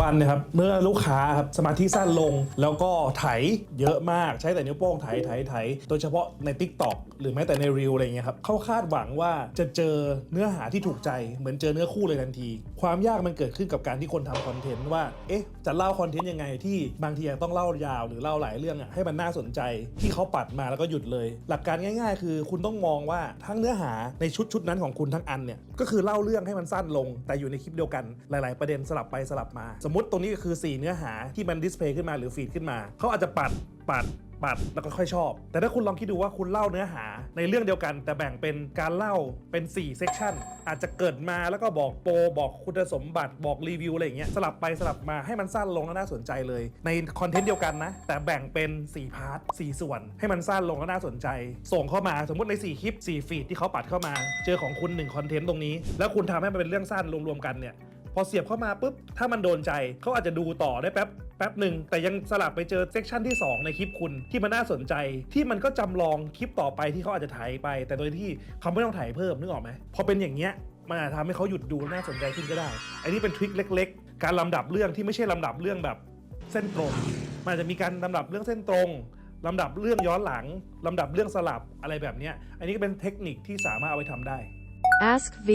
บันนะครับเมื่อลูกค้าครับสมาธิสั้นลง แล้วก็ไถเยอะมากใช้แต่นิ้วโป้งไถไถไถโดยเฉพาะใน Tik t o อกหรือแม้แต่ในรีวอะไรเงี้ยครับเขาคาดหวังว่าจะเจอเนื้อหาที่ถูกใจเหมือนเจอเนื้อคู่เลยทันที ความยากมันเกิดขึ้นกับการที่คนทำคอนเทนต์ว่าเอ๊ะจะเล่าคอนเทนต์ยังไงที่บางทีต้องเล่ายาวหรือเล่าหลายเรื่องอะให้มันน่าสนใจที่เขาปัดมาแล้วก็หยุดเลย หลักการง่าย ๆ คือคุณต้องมองว่าทั้งเนื้อหาในชุดชุดนั้นของคุณทั้งอันเนี่ยก็คือเล่าเรื่องให้มันสั้นลง แต่อยู่ในคลิปเดียวกันหลาย ๆ ประเด็นสลับไปสลับมาสมมติตรงนี้ก็คือ 4 เนื้อหาที่มันดิสเพย์ขึ้นมาหรือฟีดขึ้นมา เขาอาจจะปัดปัดปัดแล้วก็ค่อยชอบ แต่ถ้าคุณลองคิดดูว่าคุณเล่าเนื้อหาในเรื่องเดียวกัน แต่แบ่งเป็นการเล่าเป็น4เซกชันอาจจะเกิดมาแล้วก็บอกโปรบอกคุณสมบัติบอกรีวิวอะไรอย่างเงี้ยสลับไปสลับมาให้มันสั้นลงแล้วน่าสนใจเลย ในคอนเทนต์เดียวกันนะ แต่แบ่งเป็น4พาร์ท4ส่วน ให้มันสั้นลงแล้วน่าสนใจ ส่งเข้ามาสมมติใน 4 คลิป 4 ฟีดที่เขาปัดเข้ามา เจอของคุณ1คอนเทนต์ตรงนี้ แล้วคุณทำให้มันเป็นเรื่องสั้นรวมๆกันเนี่ย อเสียบเข้ามาปุ๊บถ้ามันโดนใจเขาอาจจะดูต่อได้แป๊บแป๊บหนึ่งแต่ยังสลับไปเจอเซกชันที่ 2 ในคลิปคุณที่มันน่าสนใจ ที่มันก็จำลองคลิปต่อไปที่เขาอาจจะถ่ายไป แต่โดยที่เขาไม่ต้องถ่ายเพิ่มนึกออกไหมพอเป็นอย่างเงี้ยมันอาจจะทำให้เขาหยุดดูน่าสนใจขึ้นก็ได้ อันนี้เป็นทริคเล็ก ๆ การลำดับเรื่องที่ไม่ใช่ลำดับเรื่องแบบเส้นตรง มันอาจจะมีการลำดับเรื่องเส้นตรงลำดับเรื่องย้อนหลังลำดับเรื่องสลับอะไรแบบเนี้ยอันนี้ก็เป็นเทคนิคที่สามารถเอาไปทำได้ Ask V.